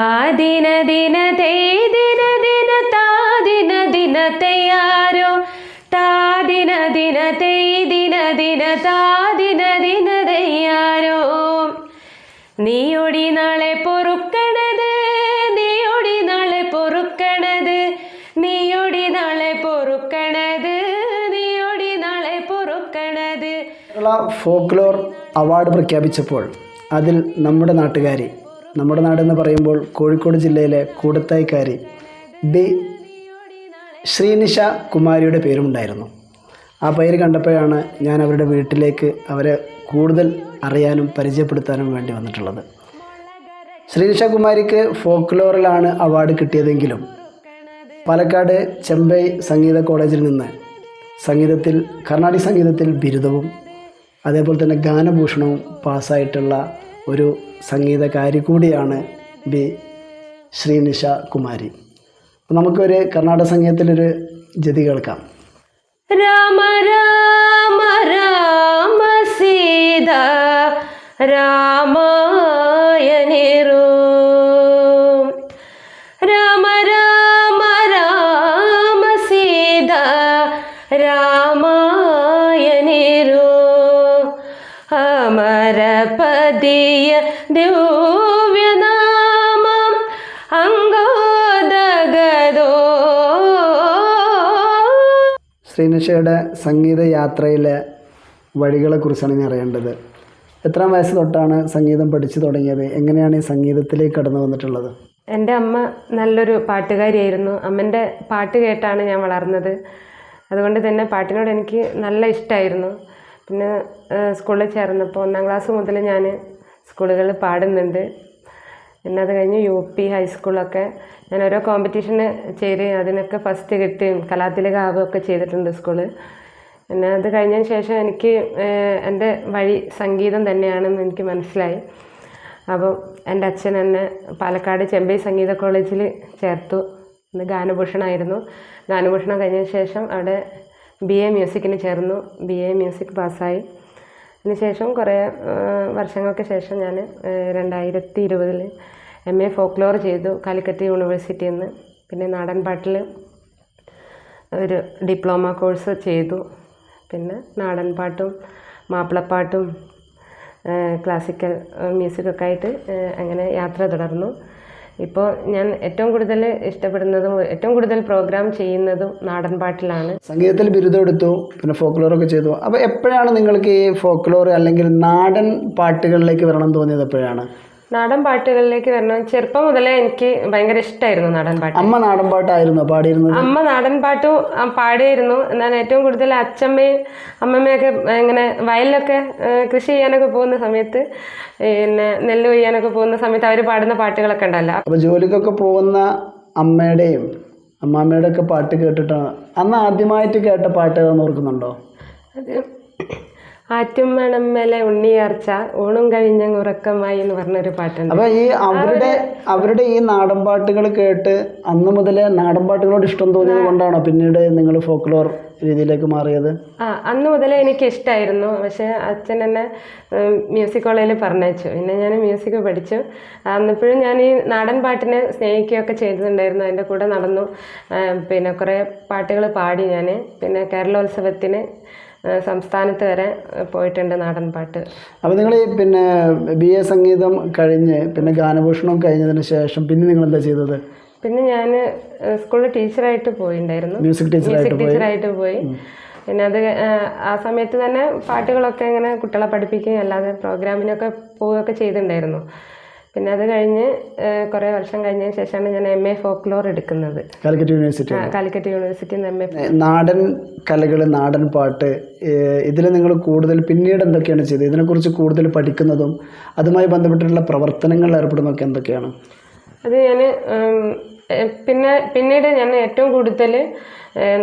ആ ദിന ദിന തേ ദിന ദിന താ ദിന ദിന തയ്യാരോ താ ദിന ദിന തേ ദിന ദിന താ ദിന ദിന തയ്യാരോ നീയൊടി നാളെ പൊറുക്കണത് നീയൊടി നാളെ പൊറുക്കണത് നീയൊടി നാളെ പൊറുക്കണത് നീയൊടി നാളെ പൊറുക്കണത്. ഫോക്ലോർ അവാർഡ് പ്രഖ്യാപിച്ചപ്പോൾ അതിൽ നമ്മുടെ നാട്ടുകാരി നമ്മുടെ നാടെന്ന് പറയുമ്പോൾ കോഴിക്കോട് ജില്ലയിലെ കൂടത്തായിക്കാരി ബി ശ്രീനിഷ കുമാരിയുടെ പേരുമുണ്ടായിരുന്നു. ആ പേര് കണ്ടപ്പോഴാണ് ഞാൻ അവരുടെ വീട്ടിലേക്ക് അവരെ കൂടുതൽ അറിയാനും പരിചയപ്പെടുത്താനും വേണ്ടി വന്നിട്ടുള്ളത്. ശ്രീനിഷ കുമാരിക്ക് ഫോക്ലോറിലാണ് അവാർഡ് കിട്ടിയതെങ്കിലും പാലക്കാട് ചെമ്പൈ സംഗീത കോളേജിൽ നിന്ന് സംഗീതത്തിൽ കർണാടിക് സംഗീതത്തിൽ ബിരുദവും അതേപോലെ തന്നെ ഗാനഭൂഷണവും പാസ്സായിട്ടുള്ള ഒരു സംഗീതകാരി കൂടിയാണ് ബി ശ്രീനിഷ കുമാരി. നമുക്കൊരു കർണാടക സംഗീതത്തിലൊരു ജതി കേൾക്കാം. രാമ രാമ രാമ സീത രാമായണിരു ശ്രീനിഷയുടെ സംഗീത യാത്രയിലെ വഴികളെക്കുറിച്ചാണ് ഇനി അറിയേണ്ടത്. എത്രാം വയസ്സ് തൊട്ടാണ് സംഗീതം പഠിച്ചു തുടങ്ങിയത്? എങ്ങനെയാണ് ഈ സംഗീതത്തിലേക്ക് കടന്നു വന്നിട്ടുള്ളത്? എന്റെ അമ്മ നല്ലൊരു പാട്ടുകാരിയായിരുന്നു. അമ്മന്റെ പാട്ട് കേട്ടാണ് ഞാൻ വളർന്നത്. അതുകൊണ്ട് തന്നെ പാട്ടിനോട് എനിക്ക് നല്ല ഇഷ്ടമായിരുന്നു. പിന്നെ സ്കൂളിൽ ചേർന്നപ്പോൾ ഒന്നാം ക്ലാസ് മുതൽ ഞാൻ സ്കൂളുകളിൽ പാടുന്നുണ്ട്. പിന്നെ അത് കഴിഞ്ഞ് യു പി ഹൈസ്കൂളൊക്കെ ഞാൻ ഓരോ കോമ്പറ്റീഷന് ചേര് അതിനൊക്കെ ഫസ്റ്റ് കിട്ടുകയും കലാതിലക ആവുകയൊക്കെ ചെയ്തിട്ടുണ്ട് സ്കൂളിൽ പിന്നെ അത് കഴിഞ്ഞതിന് ശേഷം എനിക്ക് എന്റെ വഴി സംഗീതം തന്നെയാണെന്ന് എനിക്ക് മനസ്സിലായി. അപ്പോൾ എന്റെ അച്ഛൻ എന്നെ പാലക്കാട് ചെമ്പൈ സംഗീത കോളേജിൽ ചേർത്തു. അന്ന് ഗാനഭൂഷണമായിരുന്നു ഗാനഭൂഷണം കഴിഞ്ഞതിന് ശേഷം അവിടെ ബി എ മ്യൂസിക്കിന് ചേർന്നു. ബി എ മ്യൂസിക് പാസ്സായി അതിനുശേഷം കുറേ വർഷങ്ങൾക്ക് ശേഷം ഞാൻ രണ്ടായിരത്തി ഇരുപതിൽ എം എ ഫോക്ലോർ ചെയ്തു കാലിക്കറ്റ് യൂണിവേഴ്സിറ്റിയിൽ നിന്ന് പിന്നെ നാടൻ പാട്ടിൽ ഒരു ഡിപ്ലോമ കോഴ്സ് ചെയ്തു. പിന്നെ നാടൻ പാട്ടും മാപ്പിളപ്പാട്ടും ക്ലാസിക്കൽ മ്യൂസിക്കൊക്കെ ആയിട്ട് അങ്ങനെ യാത്ര തുടർന്നു. ഇപ്പോൾ ഞാൻ ഏറ്റവും കൂടുതൽ ഇഷ്ടപ്പെടുന്നതും ഏറ്റവും കൂടുതൽ പ്രോഗ്രാം ചെയ്യുന്നതും നാടൻ പാട്ടിലാണ്. സംഗീതത്തിൽ ബിരുദം എടുത്തു പിന്നെ ഫോക്ലോറൊക്കെ ചെയ്തു. അപ്പോൾ എപ്പോഴാണ് നിങ്ങൾക്ക് ഈ ഫോക്ലോർ അല്ലെങ്കിൽ നാടൻ പാട്ടുകളിലേക്ക് വരണം തോന്നിയത് എപ്പോഴാണ്? നാടൻ പാട്ടുകളിലേക്ക് വരണം. ചെറുപ്പം മുതലേ എനിക്ക് ഭയങ്കര ഇഷ്ടമായിരുന്നു നാടൻ പാട്ട്. അമ്മ നാടൻ പാട്ടായിരുന്നു പാടിയിരുന്നത്? അമ്മ നാടൻ പാട്ട് പാടിയിരുന്നു എന്നാൽ ഏറ്റവും കൂടുതൽ അച്ഛമ്മയും അമ്മമ്മയൊക്കെ ഇങ്ങനെ വയലിലൊക്കെ കൃഷി ചെയ്യാനൊക്കെ പോകുന്ന സമയത്ത് പിന്നെ നെല്ല് കൊയ്യാനൊക്കെ പോകുന്ന സമയത്ത് അവർ പാടുന്ന പാട്ടുകളൊക്കെ ഉണ്ടല്ലോ. അപ്പോൾ ജോലിക്കൊക്കെ പോകുന്ന അമ്മയുടെയും അമ്മാമ്മയുടെ ഒക്കെ പാട്ട് കേട്ടിട്ടാണ്. അന്ന് ആദ്യമായിട്ട് കേട്ട പാട്ട് ഏതാണെന്ന് ഓർക്കുന്നുണ്ടോ ആറ്റും മണം മേലെ ഉണ്ണിയർച്ച ഊണും കഴിഞ്ഞ ഉറക്കമായി എന്ന് പറഞ്ഞൊരു പാട്ടുണ്ട്. അപ്പൊ ഈ അവരുടെ അവരുടെ ഈ നാടൻ പാട്ടുകൾ കേട്ട് അന്ന് മുതലേ നാടൻ പാട്ടുകളോട് ഇഷ്ടം തോന്നിയത് കൊണ്ടാണോ പിന്നീട് നിങ്ങൾ ഫോക്ലോർ രീതിയിലേക്ക് മാറിയത്? ആ അന്ന് മുതലേ എനിക്ക് ഇഷ്ടമായിരുന്നു പക്ഷെ അച്ഛൻ എന്നെ മ്യൂസിക് കോളേജിൽ പറഞ്ഞയച്ചു. പിന്നെ ഞാൻ മ്യൂസിക് പഠിച്ചു. അന്നിപ്പോഴും ഞാൻ ഈ നാടൻ പാട്ടിനെ സ്നേഹിക്കുകയൊക്കെ ചെയ്തിട്ടുണ്ടായിരുന്നു. അതിന്റെ കൂടെ നടന്നു. പിന്നെ കുറേ പാട്ടുകൾ പാടി ഞാൻ പിന്നെ കേരളോത്സവത്തിന് സംസ്ഥാനത്ത് വരെ പോയിട്ടുണ്ട് നാടൻ പാട്ട്. അപ്പോൾ നിങ്ങൾ ഈ പിന്നെ ബി എ സംഗീതം കഴിഞ്ഞ് പിന്നെ ഗാനഭൂഷണം കഴിഞ്ഞതിന് ശേഷം പിന്നെ നിങ്ങൾ എന്താ ചെയ്തത്? പിന്നെ ഞാൻ സ്കൂളിൽ ടീച്ചറായിട്ട് പോയിണ്ടായിരുന്നു. മ്യൂസിക് ടീച്ചറായിട്ട് പോയി. പിന്നെ അത് ആ സമയത്ത് തന്നെ പാട്ടുകളൊക്കെ ഇങ്ങനെ കുട്ടികളെ പഠിപ്പിക്കുകയും അല്ലാതെ പ്രോഗ്രാമിനൊക്കെ പോവുകയൊക്കെ ചെയ്തിട്ടുണ്ടായിരുന്നു പിന്നെ അത് കഴിഞ്ഞ് കുറേ വർഷം കഴിഞ്ഞതിന് ശേഷമാണ് ഞാൻ എം എ ഫോക്ലോർ എടുക്കുന്നത്. കാലിക്കറ്റ് യൂണിവേഴ്സിറ്റി കാലിക്കറ്റ് യൂണിവേഴ്സിറ്റിയിൽ നിന്ന് എം എ നാടൻ കലകൾ നാടൻ പാട്ട് ഇതിൽ നിങ്ങൾ കൂടുതൽ പിന്നീട് എന്തൊക്കെയാണ് ചെയ്തത്? ഇതിനെക്കുറിച്ച് കൂടുതൽ പഠിക്കുന്നതും അതുമായി ബന്ധപ്പെട്ടിട്ടുള്ള പ്രവർത്തനങ്ങളിൽ ഏർപ്പെടുന്നതൊക്കെ എന്തൊക്കെയാണ്? അത് ഞാൻ പിന്നെ പിന്നീട് ഞാൻ ഏറ്റവും കൂടുതൽ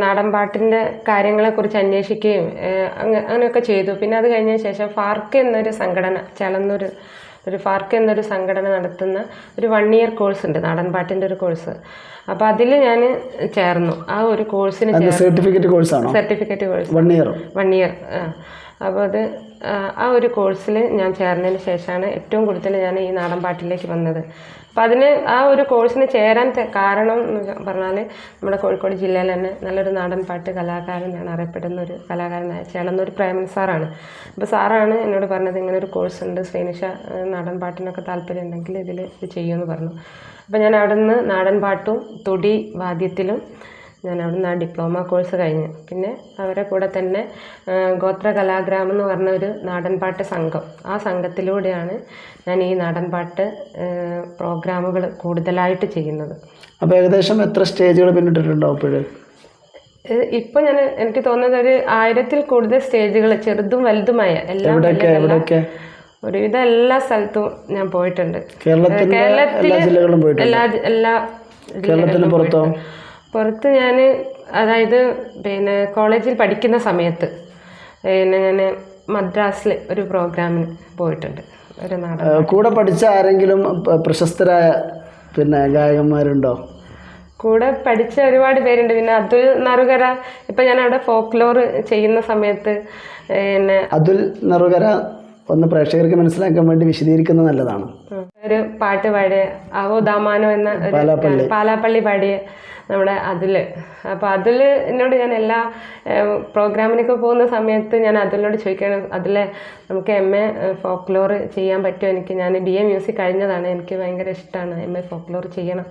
നാടൻ പാട്ടിന്റെ കാര്യങ്ങളെക്കുറിച്ച് അന്വേഷിക്കുകയും അങ്ങനെയൊക്കെ ചെയ്തു. പിന്നെ അത് കഴിഞ്ഞതിന് ശേഷം ഫാർക്ക് എന്നൊരു സംഘടന ചളന്നൂർ ഒരു ഫാർക്ക് എന്നൊരു സംഘടന നടത്തുന്ന ഒരു വൺ ഇയർ കോഴ്സ് ഉണ്ട് നാടൻ പാട്ടിന്റെ ഒരു കോഴ്സ് അപ്പോൾ അതിൽ ഞാൻ ചേർന്നു. ആ ഒരു കോഴ്സിന് സർട്ടിഫിക്കറ്റ് കോഴ്സ് ആണ്? Certificate course one year one year അപ്പോൾ അത് ആ, ആ ഒരു കോഴ്സിൽ ഞാൻ ചേർന്നതിന് ശേഷമാണ് ഏറ്റവും കൂടുതൽ ഞാൻ ഈ നാടൻ പാട്ടിലേക്ക് വന്നത്. അപ്പം അതിന് ആ ഒരു കോഴ്സിന് ചേരാൻ കാരണം എന്ന് പറഞ്ഞാൽ നമ്മുടെ കോഴിക്കോട് ജില്ലയിൽ തന്നെ നല്ലൊരു നാടൻ പാട്ട് കലാകാരനാണ് അറിയപ്പെടുന്ന ഒരു കലാകാരനായ ചേളന്നൂർ പ്രേമൻ സാറാണ്. അപ്പോൾ സാറാണ് എന്നോട് പറഞ്ഞത് ഇങ്ങനെ ഒരു കോഴ്സ് ഉണ്ട് ഏഹ്, നാടൻ പാട്ടിനൊക്കെ താല്പര്യം ഉണ്ടെങ്കിൽ ഇതിൽ ഇത് ചെയ്യുമെന്ന് പറഞ്ഞു. അപ്പോൾ ഞാൻ അവിടെ നിന്ന് നാടൻ പാട്ടും തൊടി വാദ്യത്തിലും ഞാൻ അവിടെ നിന്ന് ആ ഡിപ്ലോമ കോഴ്സ് കഴിഞ്ഞു. പിന്നെ അവരെ കൂടെ തന്നെ ഗോത്ര കലാഗ്രാമം എന്ന് പറഞ്ഞ ഒരു നാടൻപാട്ട് സംഘം. ആ സംഘത്തിലൂടെയാണ് ഞാൻ ഈ നാടൻപാട്ട് പ്രോഗ്രാമുകൾ കൂടുതലായിട്ട് ചെയ്യുന്നത്. അപ്പോൾ ഏകദേശം എത്ര സ്റ്റേജുകൾ പിന്നിട്ടിട്ടുണ്ടാവും അപ്പോഴേ ഇപ്പൊ ഞാൻ എനിക്ക് തോന്നുന്നത് ഒരു ആയിരത്തിൽ കൂടുതൽ സ്റ്റേജുകൾ ചെറുതും വലുതുമായ എല്ലാ ഒരുവിധം എല്ലാ സ്ഥലത്തും ഞാൻ പോയിട്ടുണ്ട്. കേരളത്തിൽ എല്ലാ ജില്ലകളിലും പോയിട്ടുണ്ട്. എല്ലാ എല്ലാ കേരളത്തിന് പുറത്തോ? പുറത്ത് ഞാൻ അതായത് പിന്നെ കോളേജിൽ പഠിക്കുന്ന സമയത്ത് പിന്നെ ഞാൻ മദ്രാസിൽ ഒരു പ്രോഗ്രാമിന് പോയിട്ടുണ്ട്. ഒരു നാടകം കൂടെ പഠിച്ച ആരെങ്കിലും പ്രശസ്തരായ പിന്നെ ഗായകന്മാരുണ്ടോ? കൂടെ പഠിച്ച ഒരുപാട് പേരുണ്ട്. പിന്നെ അതുൽ നറുകര ഇപ്പം ഞാൻ അവിടെ ഫോക്ലോർ ചെയ്യുന്ന സമയത്ത് പിന്നെ അതുൽ നറുകര ഒന്ന് പ്രേക്ഷകർക്ക് മനസ്സിലാക്കാൻ വേണ്ടി വിശദീകരിക്കുന്നത് നല്ലതാണ്. ഒരു പാട്ട് പാടിയ അവോ ദാമാനോ എന്ന ഒരു പാലാപ്പള്ളി. പാടിയ നമ്മുടെ അതിൽ. അപ്പോൾ അതിൽ എന്നോട് ഞാൻ എല്ലാ പ്രോഗ്രാമിനൊക്കെ പോകുന്ന സമയത്ത് ഞാൻ അതിലോട് ചോദിക്കണം അതിലെ നമുക്ക് എം എ ഫോക്ലോർ ചെയ്യാൻ പറ്റുമോ? എനിക്ക് ഞാൻ ബി എ മ്യൂസിക് കഴിഞ്ഞതാണ്. എനിക്ക് ഭയങ്കര ഇഷ്ടമാണ് എം എ ഫോക്ലോർ ചെയ്യണം.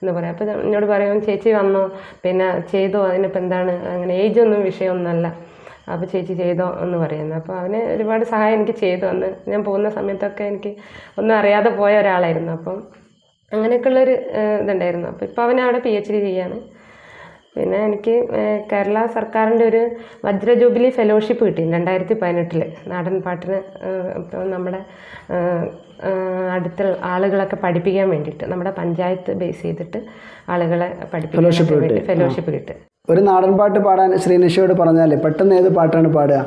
എന്ന് പറയാം. അപ്പോൾ എന്നോട് പറയും ചേച്ചി വന്നോ. പിന്നെ ചെയ്തോ? അതിനിപ്പോൾ എന്താണ്? അങ്ങനെ ഏജ് ഒന്നും വിഷയമൊന്നുമല്ല. അപ്പോൾ ചേച്ചി ചെയ്തോ എന്ന് പറയുന്നത് അപ്പോൾ അവന് ഒരുപാട് സഹായം എനിക്ക് ചെയ്തു അന്ന്. ഞാൻ പോകുന്ന സമയത്തൊക്കെ എനിക്ക് ഒന്നും അറിയാതെ പോയ ഒരാളായിരുന്നു. അപ്പം അങ്ങനെയൊക്കെയുള്ളൊരു ഇതുണ്ടായിരുന്നു. അപ്പോൾ ഇപ്പോൾ അവൻ അവിടെ പി എച്ച് ഡി ചെയ്യാണ്. പിന്നെ എനിക്ക് കേരള സർക്കാരിന്റെ ഒരു വജ്ര ജൂബിലി ഫെലോഷിപ്പ് കിട്ടി രണ്ടായിരത്തി പതിനെട്ടിൽ നാടൻ പാട്ടിന് ഇപ്പോൾ നമ്മുടെ ഏഹ്, ഏഹ്, അടുത്ത ആളുകളൊക്കെ പഠിപ്പിക്കാൻ വേണ്ടിയിട്ട് നമ്മുടെ പഞ്ചായത്ത് ബേസ് ചെയ്തിട്ട് ആളുകളെ പഠിപ്പിക്കാൻ ഫെലോഷിപ്പ് കിട്ടി. ഒരു നാടൻ പാട്ട് പാടാൻ ശ്രീനിഷയോട് പറഞ്ഞാൽ പെട്ടെന്ന് ഏത് പാട്ടാണ് പാടുക?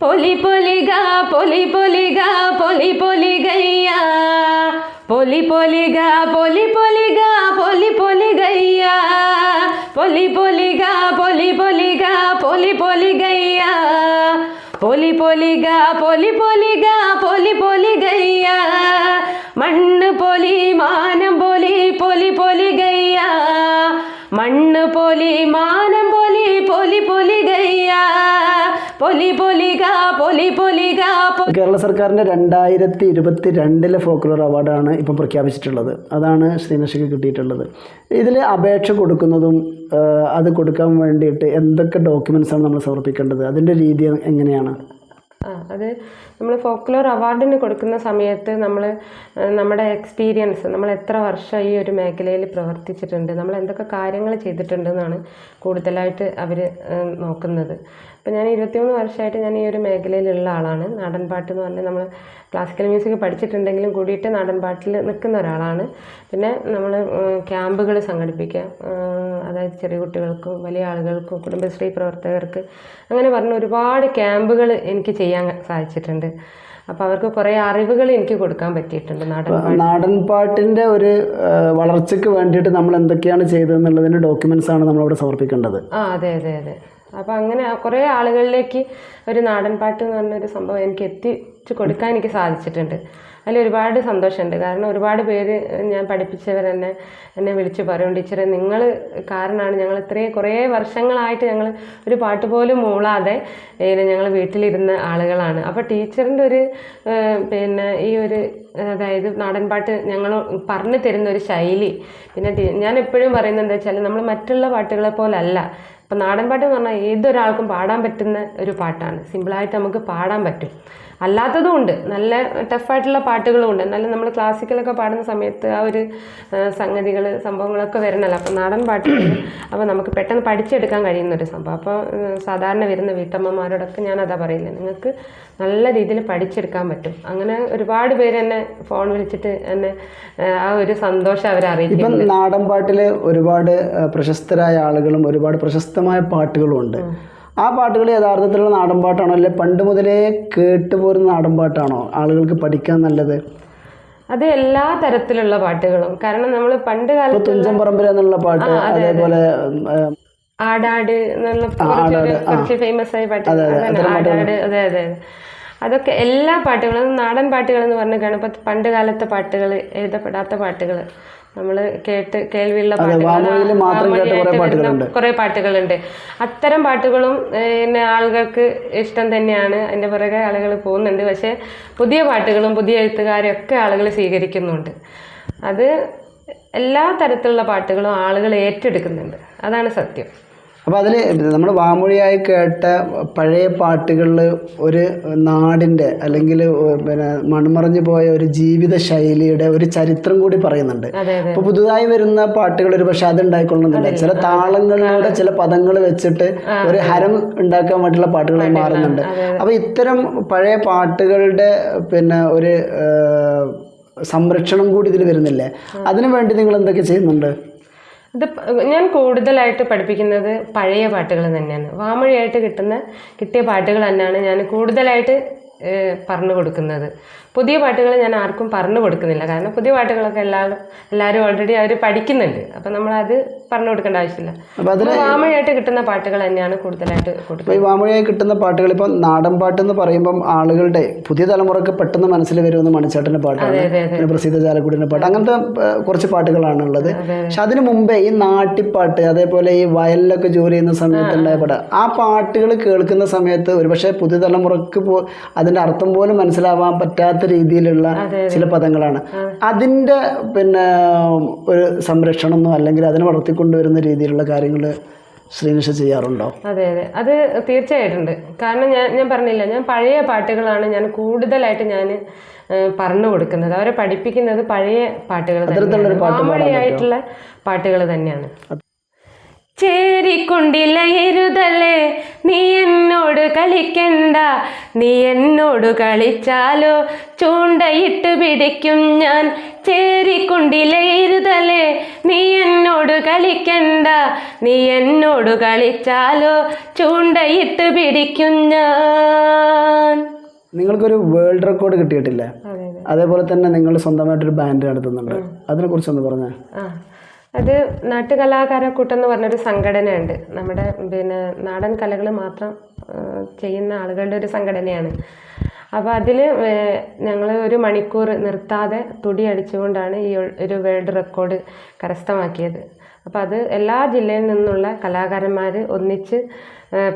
പൊലി പൊലിക പൊലി പൊലിക പൊലി പൊലി ഗയ്യ പൊലി പൊലിക പൊലി പൊലിക പൊലി പൊലി ഗയ്യ പൊലി പൊലിക പൊലി പൊലിക പൊലി പൊലി ഗയ്യ പൊലി പൊലിക പൊലി പൊലിക പൊലി പൊലി ഗയ്യ മണ്ണ് പൊലി മാനം പൊലി പൊലി പൊലി ഗയ്യ മണ്ണ് പൊലി മാനം പൊലി പൊലി പൊലി ഗയ്യ പൊലി പൊലിക പൊലി പൊലിക കേരള സർക്കാരിന്റെ രണ്ടായിരത്തി ഇരുപത്തി രണ്ടിലെ ഫോക്ലോർ അവാർഡാണ് ഇപ്പം പ്രഖ്യാപിച്ചിട്ടുള്ളത്. അതാണ് ശ്രീനശിക്ക് കിട്ടിയിട്ടുള്ളത്. ഇതിൽ അപേക്ഷ കൊടുക്കുന്നതും അത് കൊടുക്കാൻ വേണ്ടിയിട്ട് എന്തൊക്കെ ഡോക്യുമെൻസാണ് നമ്മൾ സമർപ്പിക്കേണ്ടത്? അതിന്റെ രീതി എങ്ങനെയാണ്? ആ അത് നമ്മൾ ഫോക്ലോർ അവാർഡിന് കൊടുക്കുന്ന സമയത്ത് നമ്മൾ നമ്മുടെ എക്സ്പീരിയൻസ് നമ്മൾ എത്ര വർഷം ഈ ഒരു മേഖലയിൽ പ്രവർത്തിച്ചിട്ടുണ്ട് നമ്മൾ എന്തൊക്കെ കാര്യങ്ങൾ ചെയ്തിട്ടുണ്ടെന്നാണ് കൂടുതലായിട്ട് അവർ നോക്കുന്നത്. അപ്പോൾ ഞാൻ ഇരുപത്തിമൂന്ന് വർഷമായിട്ട് ഞാൻ ഈ ഒരു മേഖലയിലുള്ള ആളാണ്. നാടൻ പാട്ട് എന്ന് പറഞ്ഞാൽ നമ്മൾ ക്ലാസിക്കൽ മ്യൂസിക് പഠിച്ചിട്ടുണ്ടെങ്കിലും കൂടിയിട്ട് നാടൻ പാട്ടിൽ നിൽക്കുന്ന ഒരാളാണ്. പിന്നെ നമ്മൾ ക്യാമ്പുകൾ സംഘടിപ്പിക്കുക അതായത് ചെറിയ കുട്ടികൾക്കും വലിയ ആളുകൾക്കും കുടുംബശ്രീ പ്രവർത്തകർക്ക് അങ്ങനെ പറഞ്ഞ ഒരുപാട് ക്യാമ്പുകൾ എനിക്ക് ചെയ്യാൻ സാധിച്ചിട്ടുണ്ട്. അപ്പോൾ അവർക്ക് കുറേ അറിവുകൾ എനിക്ക് കൊടുക്കാൻ പറ്റിയിട്ടുണ്ട് നാടൻ നാടൻ പാട്ടിന്റെ ഒരു വളർച്ചയ്ക്ക് വേണ്ടിയിട്ട് നമ്മൾ എന്തൊക്കെയാണ് ചെയ്തതെന്നുള്ളതിന്റെ ഡോക്യുമെൻസ് ആണ് നമ്മളവിടെ സമർപ്പിക്കേണ്ടത്. ആ അതെ അതെ അതെ. അപ്പോൾ അങ്ങനെ കുറേ ആളുകളിലേക്ക് ഒരു നാടൻ പാട്ട് എന്ന് പറഞ്ഞൊരു സംഭവം എനിക്ക് എത്തിച്ചു കൊടുക്കാൻ എനിക്ക് സാധിച്ചിട്ടുണ്ട്. അതിൽ ഒരുപാട് സന്തോഷമുണ്ട്. കാരണം ഒരുപാട് പേര് ഞാൻ പഠിപ്പിച്ചവർ തന്നെ എന്നെ വിളിച്ച് പറയും ടീച്ചറെ നിങ്ങൾ കാരണമാണ് ഞങ്ങൾ ഇത്രയും കുറേ വർഷങ്ങളായിട്ട് ഞങ്ങൾ ഒരു പാട്ട് പോലും മൂളാതെ ഞങ്ങൾ വീട്ടിലിരുന്ന ആളുകളാണ്. അപ്പോൾ ടീച്ചറിന്റെ ഒരു പിന്നെ ഈ ഒരു അതായത് നാടൻ പാട്ട് ഞങ്ങൾ പറഞ്ഞു തരുന്ന ഒരു ശൈലി. പിന്നെ ഞാൻ എപ്പോഴും പറയുന്നത് എന്താ വെച്ചാൽ നമ്മൾ മറ്റുള്ള പാട്ടുകളെ പോലല്ല. ഇപ്പം നാടൻ പാട്ട് എന്ന് പറഞ്ഞാൽ ഏതൊരാൾക്കും പാടാൻ പറ്റുന്ന ഒരു പാട്ടാണ്. സിമ്പിളായിട്ട് നമുക്ക് പാടാൻ പറ്റും. അല്ലാത്തതും ഉണ്ട്. നല്ല ടഫായിട്ടുള്ള പാട്ടുകളും ഉണ്ട്. എന്നാലും നമ്മൾ ക്ലാസിക്കലൊക്കെ പാടുന്ന സമയത്ത് ആ ഒരു സംഗതികൾ സംഭവങ്ങളൊക്കെ വരണമല്ലോ അപ്പം നാടൻ പാട്ട് അപ്പോൾ നമുക്ക് പെട്ടെന്ന് പഠിച്ചെടുക്കാൻ കഴിയുന്ന ഒരു സംഭവം അപ്പോൾ സാധാരണ വരുന്ന വീട്ടമ്മമാരോടൊക്കെ ഞാൻ അതാ പറയുന്നത് നിങ്ങൾക്ക് നല്ല രീതിയിൽ പഠിച്ചെടുക്കാൻ പറ്റും. അങ്ങനെ ഒരുപാട് പേര് എന്നെ ഫോൺ വിളിച്ചിട്ട് എന്നെ ആ ഒരു സന്തോഷം അവരറിയിക്കും നാടൻ പാട്ടിൽ ഒരുപാട് പ്രശസ്തരായ ആളുകളും ഒരുപാട് പ്രശസ്തമായ പാട്ടുകളുണ്ട്. ആ പാട്ടുകൾ യഥാർത്ഥത്തിലുള്ള നാടൻ പാട്ടാണോ അല്ലെ പണ്ട് മുതലേ കേട്ടുപോരുന്ന നാടൻ പാട്ടാണോ ആളുകൾക്ക് പഠിക്കാൻ നല്ലത്? അത് എല്ലാ തരത്തിലുള്ള പാട്ടുകളും. കാരണം നമ്മൾ പണ്ട് കാലത്ത് തുഞ്ചൻ പറമ്പിൽ എന്നുള്ള പാട്ട് അതേപോലെ ആടാട് എന്നുള്ള കുറച്ച് ഫേമസ് ആയ പാട്ട്. അതന്നെ, ആടാട് അതെ അതെ അതൊക്കെ എല്ലാ പാട്ടുകളും നാടൻ പാട്ടുകൾ എന്ന് പറഞ്ഞ കാണുമ്പോൾ പണ്ട് കാലത്തെ പാട്ടുകൾ എഴുതപ്പെടാത്ത പാട്ടുകൾ നമ്മൾ കേട്ട് കേൾവിയുള്ള പാട്ടുകൾ കുറേ പാട്ടുകളുണ്ട്. അത്തരം പാട്ടുകളും പിന്നെ ആളുകൾക്ക് ഇഷ്ടം തന്നെയാണ്. അതിന്റെ പുറകെ ആളുകൾ പോകുന്നുണ്ട്. പക്ഷേ പുതിയ പാട്ടുകളും പുതിയ എഴുത്തുകാരും ഒക്കെ ആളുകൾ സ്വീകരിക്കുന്നുണ്ട്. അത് എല്ലാ തരത്തിലുള്ള പാട്ടുകളും ആളുകൾ ഏറ്റെടുക്കുന്നുണ്ട്. അതാണ് സത്യം. അപ്പോൾ അതിൽ നമ്മൾ വാമൊഴിയായി കേട്ട പഴയ പാട്ടുകളിൽ ഒരു നാടിന്റെ അല്ലെങ്കിൽ പിന്നെ മൺമറഞ്ഞു പോയ ഒരു ജീവിത ശൈലിയുടെ ഒരു ചരിത്രം കൂടി പറയുന്നുണ്ട്. അപ്പോൾ പുതുതായി വരുന്ന പാട്ടുകൾ ഒരു പക്ഷെ അത് ഉണ്ടായിക്കൊള്ളുന്നില്ല ചില താളങ്ങളിലൂടെ ചില പദങ്ങൾ വെച്ചിട്ട് ഒരു ഹരം ഉണ്ടാക്കാൻ വേണ്ടിയുള്ള പാട്ടുകളായി മാറുന്നുണ്ട്. അപ്പോൾ ഇത്തരം പഴയ പാട്ടുകളുടെ പിന്നെ ഒരു സംരക്ഷണം കൂടി ഇതിൽ വരുന്നില്ലേ? അതിനു വേണ്ടി നിങ്ങൾ എന്തൊക്കെ ചെയ്യുന്നുണ്ട്? ഇത് ഞാൻ കൂടുതലായിട്ട് പഠിപ്പിക്കുന്നത് പഴയ പാട്ടുകൾ തന്നെയാണ്. വാമൊഴിയായിട്ട് കിട്ടുന്ന കിട്ടിയ പാട്ടുകൾ തന്നെയാണ് ഞാൻ കൂടുതലായിട്ട് പറഞ്ഞു കൊടുക്കുന്നത്. പുതിയ പാട്ടുകൾ ഞാൻ ആർക്കും പറഞ്ഞു കൊടുക്കുന്നില്ല. കാരണം പുതിയ പാട്ടുകളൊക്കെ എല്ലാവരും എല്ലാവരും ഓൾറെഡി അവർ പഠിക്കുന്നുണ്ട്. അപ്പം നമ്മളത് പറഞ്ഞു കൊടുക്കേണ്ട ആവശ്യമില്ല. വാമൊഴിയായിട്ട് കിട്ടുന്ന പാട്ടുകൾ തന്നെയാണ് കൂടുതലായിട്ട് കൊടുക്കുന്നത്. ഈ വാമൊഴിയായി കിട്ടുന്ന പാട്ടുകൾ ഇപ്പം നാടൻ പാട്ട് എന്ന് പറയുമ്പം ആളുകളുടെ പുതിയ തലമുറയ്ക്ക് പെട്ടെന്ന് മനസ്സിൽ വരുന്ന മണിച്ചാട്ടിന്റെ പാട്ടാണ്. പിന്നെ പ്രസിദ്ധ ചാലക്കുടിന്റെ പാട്ട്. അങ്ങനത്തെ കുറച്ച് പാട്ടുകളാണ് ഉള്ളത്. പക്ഷെ അതിന് മുമ്പേ ഈ നാട്ടിപ്പാട്ട് അതേപോലെ ഈ വയലിലൊക്കെ ജോലി ചെയ്യുന്ന സമയത്ത് ഉണ്ടായ പാട്ട് ആ പാട്ടുകൾ കേൾക്കുന്ന സമയത്ത് ഒരുപക്ഷെ പുതിയ തലമുറയ്ക്ക് പോ അതിന്റെ അർത്ഥം പോലും മനസ്സിലാവാൻ പറ്റാത്ത രീതിയിലുള്ള ചില പദങ്ങളാണ്. അതിന്റെ പിന്നെ ഒരു സംരക്ഷണമോ അല്ലെങ്കിൽ അതിനെ വളർത്തിക്കൊണ്ടുവരുന്ന രീതിയിലുള്ള കാര്യങ്ങൾ ശ്രീനിഷ ചെയ്യാറുണ്ടോ? അതെ അതെ. അത് തീർച്ചയായിട്ടുണ്ട്. കാരണം ഞാൻ ഞാൻ പറഞ്ഞില്ല ഞാൻ പഴയ പാട്ടുകളാണ് ഞാൻ കൂടുതലായിട്ട് ഞാൻ പറഞ്ഞു കൊടുക്കുന്നത്. അവരെ പഠിപ്പിക്കുന്നത് പഴയ പാട്ടുകൾ തന്നെയാണ്. പാട്ടുകൾ തന്നെയാണ്. ചേരിക്കൊണ്ടില്ലയിരുതല്ലേ നീ എന്നോട് കളിക്കണ്ട. നീ എന്നോട് കളിച്ചാലോ? ചൂണ്ടയിട്ട് പിടിക്കും ഞാൻ. ചേരിക്കൊണ്ടില്ലയിരുതല്ലേ നീ എന്നോട് കളിക്കണ്ട. നീ എന്നോട് കളിച്ചാലോ? ചൂണ്ടയിട്ട് പിടിക്കും ഞാൻ. നിങ്ങൾക്കൊരു വേൾഡ് റെക്കോർഡ് കിട്ടിയിട്ടില്ലേ? അതെ അതെ. അതേപോലെ തന്നെ നിങ്ങൾ സ്വന്തമായിട്ടൊരു ബാൻഡ് നടത്തുന്നുണ്ട്. അതിനെക്കുറിച്ചൊന്ന് പറഞ്ഞേ. അത് നാട്ടുകലാകാരക്കൂട്ടം എന്ന് പറഞ്ഞൊരു സംഘടനയുണ്ട്. നമ്മുടെ പിന്നെ നാടൻ കലകൾ മാത്രം ചെയ്യുന്ന ആളുകളുടെ ഒരു സംഘടനയാണ്. അപ്പോൾ അതിൽ ഞങ്ങൾ ഒരു മണിക്കൂർ നിർത്താതെ തുടി അടിച്ചുകൊണ്ടാണ് ഈ ഒരു വേൾഡ് റെക്കോർഡ് കരസ്ഥമാക്കിയത്. അപ്പോൾ അത് എല്ലാ ജില്ലയിൽ നിന്നുള്ള കലാകാരന്മാർ ഒന്നിച്ച്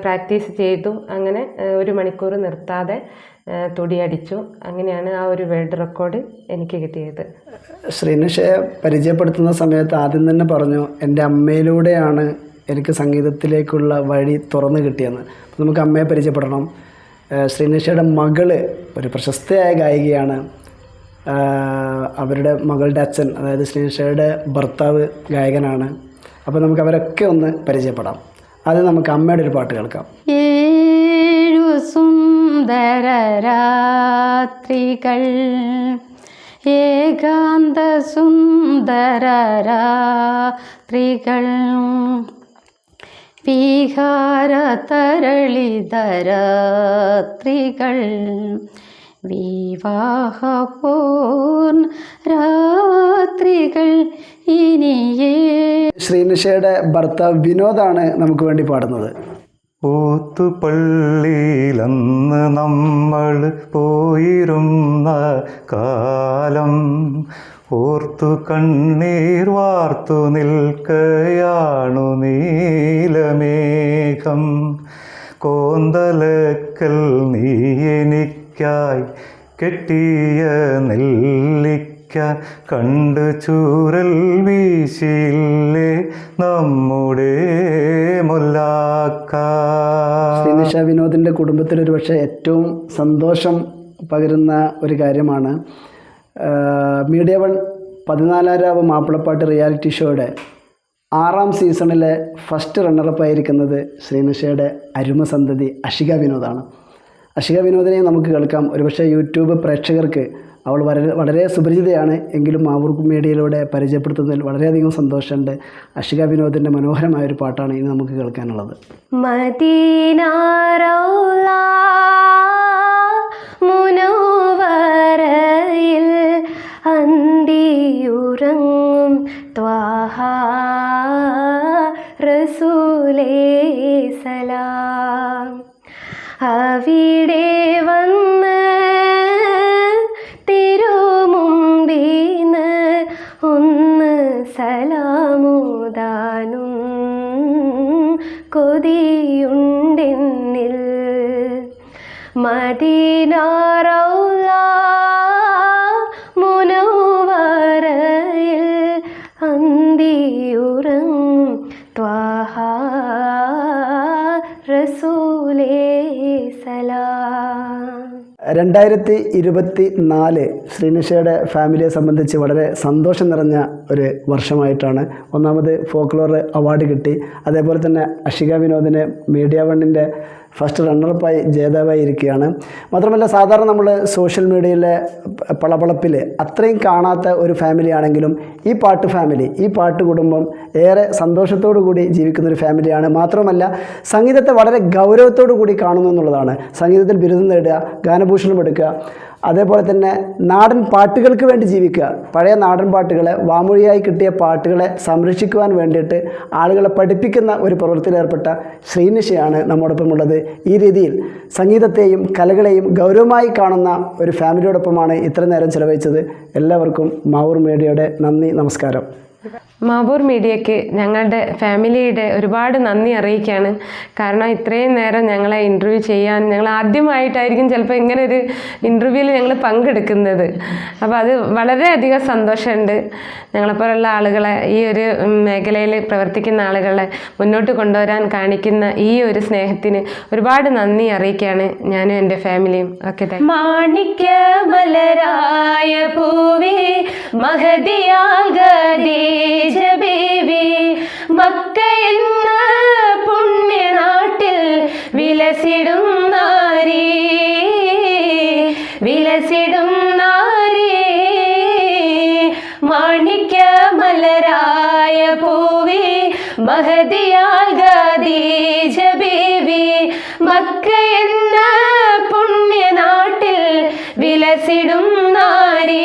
പ്രാക്ടീസ് ചെയ്തു. അങ്ങനെ ഒരു മണിക്കൂർ നിർത്താതെ ആ, തുടി അടിച്ചു. അങ്ങനെയാണ് ആ ഒരു വേൾഡ് റെക്കോർഡ് എനിക്ക് കിട്ടിയത്. ശ്രീനിഷയെ പരിചയപ്പെടുത്തുന്ന സമയത്ത് ആദ്യം തന്നെ പറഞ്ഞു എന്റെ അമ്മയിലൂടെയാണ് എനിക്ക് സംഗീതത്തിലേക്കുള്ള വഴി തുറന്നു കിട്ടിയെന്ന്. അപ്പോൾ നമുക്ക് അമ്മയെ പരിചയപ്പെടണം. ശ്രീനിഷയുടെ മകൾ ഒരു പ്രശസ്തയായ ഗായികയാണ്. അവരുടെ മകളുടെ അച്ഛൻ അതായത് ശ്രീനിഷയുടെ ഭർത്താവ് ഗായകനാണ്. അപ്പോൾ നമുക്ക് അവരൊക്കെ ഒന്ന് പരിചയപ്പെടാം. ആദ്യം നമുക്ക് അമ്മയുടെ ഒരു പാട്ട് കേൾക്കാം. ഏഴു സുന്ദര രാത്രികൾ ഏകാന്ത സുന്ദര രാത്രികൾ വിഹാര തരളിതരാത്രികൾ വിവാഹപൂർണ രാത്രികൾ ഇനിയേ. ശ്രീനിഷയുടെ ഭർത്താവ് വിനോദാണ് നമുക്ക് വേണ്ടി പാടുന്നത്. ഓത്തുപള്ളിയിലന്ന് നമ്മൾ പോയിരുന്ന കാലം ഓർത്തു കണ്ണീർ വാർത്തു നിൽക്കയാണു നീലമേഘം. കോന്തലക്കൽ നീ എനിക്കായി കെട്ടിയ നെല്ലിക്ക കണ്ട് ചൂരൽ വീശിയില്ലേ നമ്മുടെ മുല്ലാക്ക. ശ്രീനിഷ വിനോദിന്റെ കുടുംബത്തിൽ ഒരു പക്ഷേ ഏറ്റവും സന്തോഷം പകരുന്ന ഒരു കാര്യമാണ്. മീഡിയ വൺ പതിനാലാരാവ് മാപ്പിളപ്പാട്ട് റിയാലിറ്റി ഷോയുടെ ആറാം സീസണിലെ ഫസ്റ്റ് റണ്ണറപ്പ് ആയിരിക്കുന്നത് ശ്രീനിഷയുടെ അരുമസന്തതി അഷിക വിനോദാണ്. അഷിക വിനോദിനെ നമുക്ക് കേൾക്കാം. ഒരുപക്ഷെ യൂട്യൂബ് പ്രേക്ഷകർക്ക് അവൾ വളരെ വളരെ സുപരിചിതയാണ്. എങ്കിലും മാവൂർ മീഡിയയിലൂടെ പരിചയപ്പെടുത്തുന്നതിൽ വളരെയധികം സന്തോഷമുണ്ട്. അഷിക വിനോദിന്റെ മനോഹരമായ ഒരു പാട്ടാണ് ഇനി നമുക്ക് കേൾക്കാനുള്ളത്. ത്വാഹ റസൂലേ സലാം. രണ്ടായിരത്തി ഇരുപത്തി നാല് ശ്രീനിഷയുടെ ഫാമിലിയെ സംബന്ധിച്ച് വളരെ സന്തോഷം നിറഞ്ഞ ഒരു വർഷമായിട്ടാണ്. ഒന്നാമത് ഫോക്ലോർ അവാർഡ് കിട്ടി. അതേപോലെ തന്നെ അഷിക വിനോദിന് മീഡിയ വണ്ണിന്റെ ഫസ്റ്റ് റണ്ണറപ്പായി ജേതാവായി ഇരിക്കുകയാണ് മാത്രമല്ല സാധാരണ നമ്മൾ സോഷ്യൽ മീഡിയയിലെ പളപളപ്പിൽ അത്രയും കാണാത്ത ഒരു ഫാമിലി ആണെങ്കിലും ഈ പാട്ട് ഫാമിലി ഈ പാട്ട് കുടുംബം ഏറെ സന്തോഷത്തോടു കൂടി ജീവിക്കുന്ന ഒരു ഫാമിലിയാണ് മാത്രമല്ല സംഗീതത്തെ വളരെ ഗൗരവത്തോടു കൂടി കാണുന്നു എന്നുള്ളതാണ്. സംഗീതത്തിൽ ബിരുദം നേടുക ഗാനഭൂഷണം എടുക്കുക അതേപോലെ തന്നെ നാടൻ പാട്ടുകൾക്ക് വേണ്ടി ജീവിക്കുക. പഴയ നാടൻ പാട്ടുകളെ വാമൊഴിയായി കിട്ടിയ പാട്ടുകളെ സംരക്ഷിക്കുവാൻ വേണ്ടിയിട്ട് ആളുകളെ പഠിപ്പിക്കുന്ന ഒരു പ്രവൃത്തിയിലേർപ്പെട്ട ശ്രീനിഷയാണ് നമ്മോടൊപ്പം ഉള്ളത് ഈ രീതിയിൽ സംഗീതത്തെയും കലകളെയും ഗൗരവമായി കാണുന്ന ഒരു ഫാമിലിയോടൊപ്പമാണ് ഇത്ര നേരം ചിലവഴിച്ചത്. എല്ലാവർക്കും മാവൂർ മീഡിയയുടെ നന്ദി നമസ്കാരം. മാബൂർ മീഡിയയ്ക്ക് ഞങ്ങളുടെ ഫാമിലിയുടെ ഒരുപാട് നന്ദി അറിയിക്കുകയാണ്. കാരണം ഇത്രയും നേരം ഞങ്ങളെ ഇന്റർവ്യൂ ചെയ്യാൻ ഞങ്ങൾ ആദ്യമായിട്ടായിരിക്കും ചിലപ്പോൾ ഇങ്ങനെ ഒരു ഇന്റർവ്യൂവിൽ ഞങ്ങൾ പങ്കെടുക്കുന്നത്. അപ്പോൾ അത് വളരെയധികം സന്തോഷമുണ്ട്. ഞങ്ങളെപ്പോലുള്ള ആളുകളെ ഈ ഒരു മേഖലയിൽ പ്രവർത്തിക്കുന്ന ആളുകളെ മുന്നോട്ട് കൊണ്ടുവരാൻ കാണിക്കുന്ന ഈ ഒരു സ്നേഹത്തിന് ഒരുപാട് നന്ദി അറിയിക്കുകയാണ് ഞാനും എന്റെ ഫാമിലിയും. ഓക്കെ താങ്ക് മാണിക്യ ഖദീജ ബേബി മക്ക എന്ന പുണ്യനാട്ടിൽ വിലസിടും നാരി വിലസിടും നാരി. മാണിക്യ മലരായ പൂവി മഹദിയാൽ ഖദീജ ബീവി മക്ക എന്ന പുണ്യനാട്ടിൽ വിലസിടും നാരി.